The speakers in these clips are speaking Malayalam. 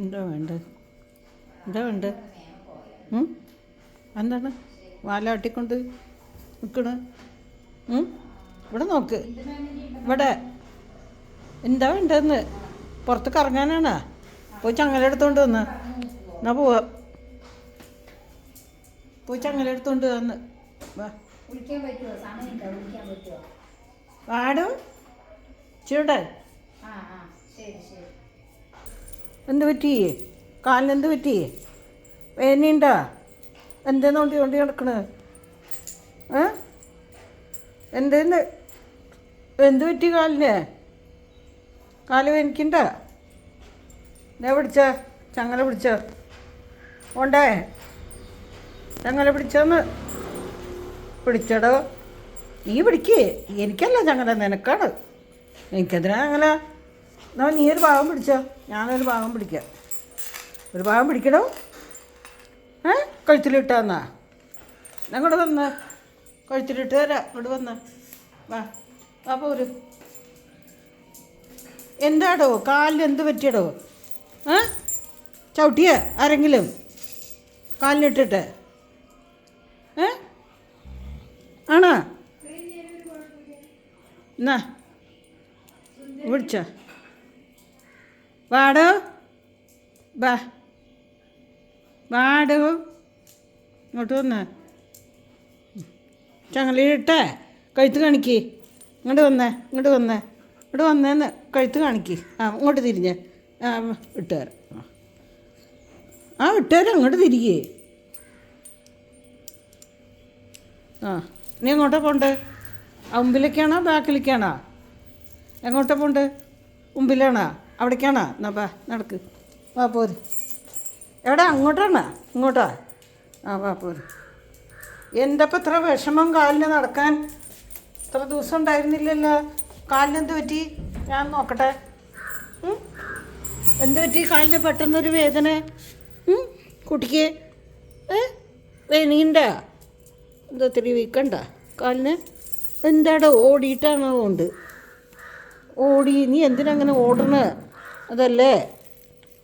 എന്താ വേണ്ടത്? എന്താ വേണ്ടത്? എന്താണ്? വാലാട്ടിക്കൊണ്ട് നിൽക്കണ്? ഇവിടെ നോക്ക്. ഇവിടെ. എന്താ വേണ്ടതെന്ന്? പുറത്ത് കറങ്ങാനാണ് പോയി ചങ്ങല എടുത്തോണ്ട് വന്ന്. എന്നാ പോവാ? പോയി ചങ്ങല എടുത്തോണ്ട് വന്ന്. വാടും. ചൂടാ ആ ആ. ശരി ശരി. എന്ത് പറ്റി? കാലിന് എന്ത് പറ്റി? വേനയുണ്ടോ എന്തേ നോണ്ടി നോണ്ടി നടക്കണ്? ഏ? എന്തേന്ന്? എന്ത് പറ്റി കാലിന്? കാൽ വേനിക്കണ്ട ഞാൻ പിടിച്ച ചങ്ങല പിടിച്ച. ഓണ്ടേ ചങ്ങല പിടിച്ചെന്ന്. പിടിച്ചടോ. നീ പിടിക്കേ. എനിക്കല്ല ചങ്ങല നിനക്കാണ്. എനിക്കെതിനാ ചങ്ങല എന്നാ നീ ഒരു ഭാഗം പിടിച്ചോ. ഞാനൊരു ഭാഗം പിടിക്കാം. ഒരു ഭാഗം പിടിക്കണോ ഏ? കഴുത്തിലിട്ടാന്നാ ഞങ്ങളുടെ വന്ന്. കഴുത്തിലിട്ട് തരാം. ഇങ്ങോട്ട് വന്ന്. വാ. വാ പോര്. എന്താടോ? കാലിന് എന്ത് പറ്റിയടോ? ഏ? ചവിട്ടിയ ആരെങ്കിലും? കാലിനിട്ടിട്ട്. ഏ? ആണോ? എന്നാ. വിളിച്ചോ. വാടോ? വാ വാട്. ഇങ്ങോട്ട് വന്ന്. ചങ്ങലയിട്ടേ കഴുത്ത് കാണിക്ക്. ഇങ്ങോട്ട് വന്നേ ഇങ്ങോട്ട് വന്നേ. ഇങ്ങോട്ട് വന്നേന്ന് കഴുത്ത് കാണിക്ക്. ആ ഇങ്ങോട്ട് തിരിഞ്ഞ്. ആ ഇട്ടുതരാം ആ ഇട്ടുതരാം അങ്ങോട്ട് തിരികെ ആ നീ എങ്ങോട്ടാ പോണ്ടേ? അമ്പിലേക്കാണോ ബാക്കിലേക്കാണോ? എങ്ങോട്ടാ പോണ്ട്? മുമ്പിലാണോ അവിടേക്കാണോ? എന്നാ പാ നടക്ക്. വാ പോര്. എവിടെ? അങ്ങോട്ടാണോ? ഇങ്ങോട്ടാ? ആ വാ പോര്. എന്റെ അപ്പം ഇത്ര വിഷമം കാലിന് നടക്കാൻ? ഇത്ര ദിവസം ഉണ്ടായിരുന്നില്ലല്ലോ. കാലിന് എന്ത് പറ്റി? ഞാൻ നോക്കട്ടെ? എന്ത് പറ്റി? കാലിന് പെട്ടെന്നൊരു വേദന? കുട്ടിക്ക്? ഏ? വേനീണ്ട എന്താ ഒത്തിരി വീക്കണ്ട കാലിന്? എന്താടോ? ഓടിയിട്ടാണോ ഉണ്ട് ഓടി നീ എന്തിനങ്ങനെ ഓടണ? അതല്ലേ?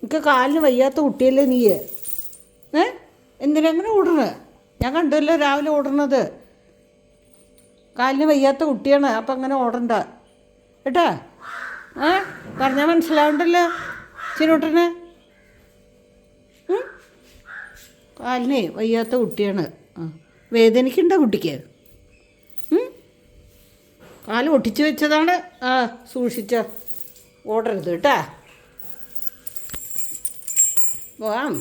എനിക്ക് കാലിന് വയ്യാത്ത കുട്ടിയല്ലേ നീ ഏ? എന്തിനങ്ങനെ ഓടണ ഞാൻ കണ്ടല്ലോ രാവിലെ ഓടണത് കാലിന് വയ്യാത്ത കുട്ടിയാണ് അപ്പം അങ്ങനെ ഓടണ്ട. കേട്ടാ? ഏ? പറഞ്ഞാൽ മനസ്സിലാവണ്ടല്ലോ ചിനോട്ടനെ കാലിന് വയ്യാത്ത കുട്ടിയാണ്. ആ. വേദനിക്കണ്ട കുട്ടിക്ക്. കാൽ ഒട്ടിച്ചു വെച്ചതാണ് ആ സൂക്ഷിച്ച. ഓടരുത് കേട്ടാ. പോവാം